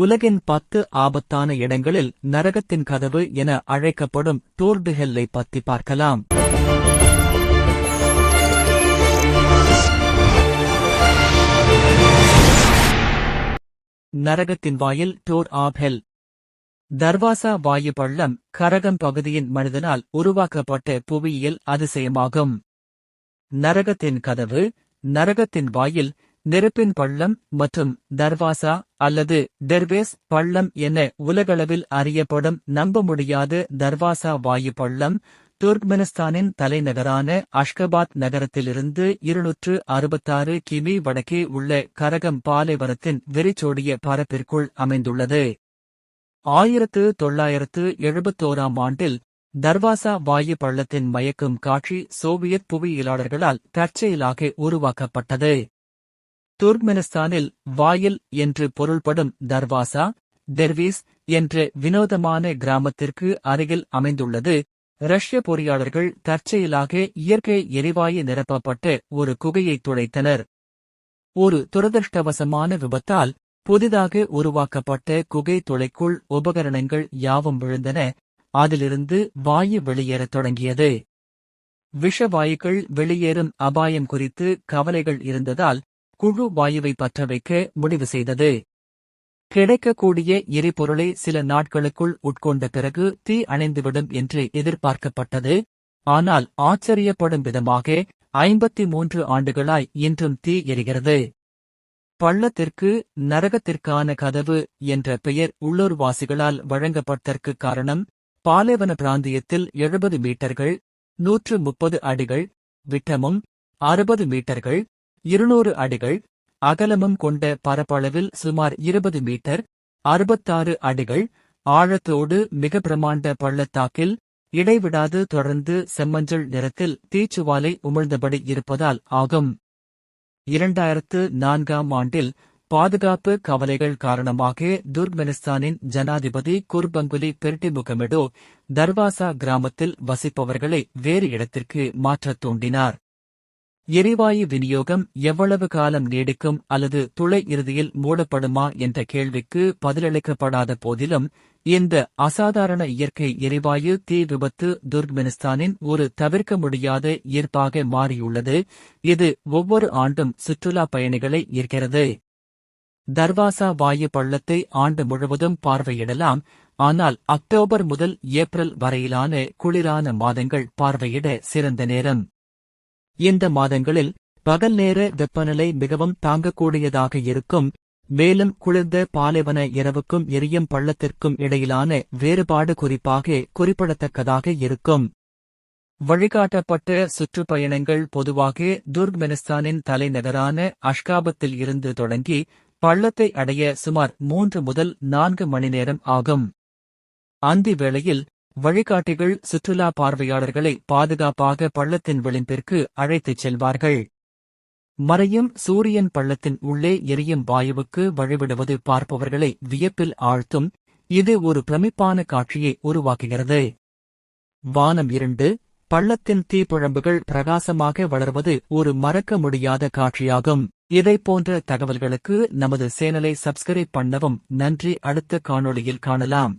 உலகின் பத்து ஆபத்தான இடங்களில் நரகத்தின் கதவு என அழைக்கப்படும் டோர்டுஹெல்லை பத்தி பார்க்கலாம். நரகத்தின் வாயில் டோர் ஆப் ஹெல். தர்வாசா வாயு பள்ளம் கரகம் பகுதியின் மனிதனால் உருவாக்கப்பட்ட புவியியல் அதிசயமாகும். நரகத்தின் கதவு நரகத்தின் வாயில் நெருப்பின் பள்ளம் மற்றும் தர்வாசா அல்லது டெர்வேஸ் பள்ளம் என உலகளவில் அறியப்படும் நம்ப முடியாத தர்வாசா வாயு பள்ளம் துர்க்மெனிஸ்தானின் தலைநகரான அஷ்கபாத் நகரத்திலிருந்து இருநூற்று அறுபத்தாறு கிமி வடக்கே உள்ள கரகம் பாலைவனத்தின் வெறிச்சோடிய பரப்பிற்குள் அமைந்துள்ளது. ஆயிரத்து தொள்ளாயிரத்து எழுபத்தோராம் ஆண்டில் தர்வாசா வாயு பள்ளத்தின் மயக்கும் காட்சி சோவியத் புவியியலாளர்களால் தற்செயலாக உருவாக்கப்பட்டது. துர்க்மெனிஸ்தானில் வாயில் என்று பொருள்படும் தர்வாசா டெர்வீஸ் என்ற வினோதமான கிராமத்திற்கு அருகில் அமைந்துள்ளது. ரஷ்ய பொறியாளர்கள் தற்செயலாக இயற்கை எரிவாயு நிரப்பப்பட்ட ஒரு குகையை துளைத்தனர் ஒரு துரதிருஷ்டவசமான விபத்தால் புதிதாக உருவாக்கப்பட்ட குகை துளைக்குள் உபகரணங்கள் யாவும் விழுந்தன. அதிலிருந்து வாயு வெளியேறத் தொடங்கியது. விஷவாயுக்கள் வெளியேறும் அபாயம் குறித்து கவலைகள் இருந்ததால் குழு வாயுவை பற்ற வைக்க முடிவு செய்தது. கிடைக்கக்கூடிய எரிபொருளை சில நாட்களுக்குள் உட்கொண்ட பிறகு தீ அணைந்துவிடும் என்று எதிர்பார்க்கப்பட்டது. ஆனால் ஆச்சரியப்படும் விதமாக ஐம்பத்தி மூன்று ஆண்டுகளாய் இன்றும் தீ எரிகிறது. பள்ளத்திற்கு நரகத்திற்கான கதவு என்ற பெயர் உள்ளூர்வாசிகளால் வழங்கப்பட்டதற்கு காரணம் பாலைவன பிராந்தியத்தில் எழுபது மீட்டர்கள் நூற்று முப்பது அடிகள் விட்டமும் அறுபது மீட்டர்கள் இருநூறு அடிகள் அகலமும் கொண்ட பரப்பளவில் சுமார் இருபது மீட்டர் அறுபத்தாறு அடிகள் ஆழத்தோடு மிக பிரமாண்ட பள்ளத்தாக்கில் இடைவிடாது தொடர்ந்து செம்மஞ்சள் நிறத்தில் தீச்சுவாலை உமிழ்ந்தபடி இருப்பதால் ஆகும். இரண்டாயிரத்து நான்காம் ஆண்டில் பாதுகாப்பு கவலைகள் காரணமாக துர்க்மெனிஸ்தானின் ஜனாதிபதி குர்பங்குலி பெர்டிமுகமெடோ தர்வாசா கிராமத்தில் வசிப்பவர்களை வேறு இடத்திற்கு மாற்றத் தூண்டினார். எரிவாயு விநியோகம் எவ்வளவு காலம் நீடிக்கும் அல்லது துளை இறுதியில் மூடப்படுமா என்ற கேள்விக்கு பதிலளிக்கப்படாத போதிலும் இந்த அசாதாரண இயற்கை எரிவாயு தீ விபத்து துர்க்மெனிஸ்தானின் ஒரு தவிர்க்க முடியாத ஈர்ப்பாக மாறியுள்ளது. இது ஒவ்வொரு ஆண்டும் சுற்றுலா பயணிகளை ஈர்க்கிறது. தர்வாசா வாயு பள்ளத்தை ஆண்டு முழுவதும் பார்வையிடலாம். ஆனால் அக்டோபர் முதல் ஏப்ரல் வரையிலான குளிரான மாதங்கள் பார்வையிட சிறந்த நேரம். இந்த மாதங்களில் பகல் நேர வெப்பநிலை மிகவும் தாங்கக்கூடியதாக இருக்கும். மேலும் குளிர்ந்த பாலைவன இரவுக்கும் எரியும் பள்ளத்திற்கும் இடையிலான வேறுபாடு குறிப்பாக குறிப்பிடத்தக்கதாக இருக்கும். வழிகாட்டப்பட்ட சுற்றுப்பயணங்கள் பொதுவாக துர்க்மெனிஸ்தானின் தலைநகரான அஷ்காபத்தில் இருந்து தொடங்கி பள்ளத்தை அடைய சுமார் மூன்று முதல் நான்கு மணி நேரம் ஆகும். அந்தி வேளையில் வழிகாட்டிகள் சுற்றுலா பார்வையாளர்களை பாதுகாப்பாக பள்ளத்தின் விளிம்பிற்கு அழைத்துச் செல்வார்கள். மறையும் சூரியன் பள்ளத்தின் உள்ளே எரியும் வாயுவுக்கு வழிவிடுவது பார்ப்பவர்களை வியப்பில் ஆழ்த்தும். இது ஒரு பிரமிப்பான காட்சியை உருவாக்குகிறது. வானம் இருண்டு பள்ளத்தின் தீப்பிழம்புகள் பிரகாசமாக வளர்வது ஒரு மறக்க முடியாத காட்சியாகும். இதை போன்ற தகவல்களுக்கு நமது சேனலை சப்ஸ்கிரைப் பண்ணவும் நன்றி. அடுத்த காணொளியில் காணலாம்.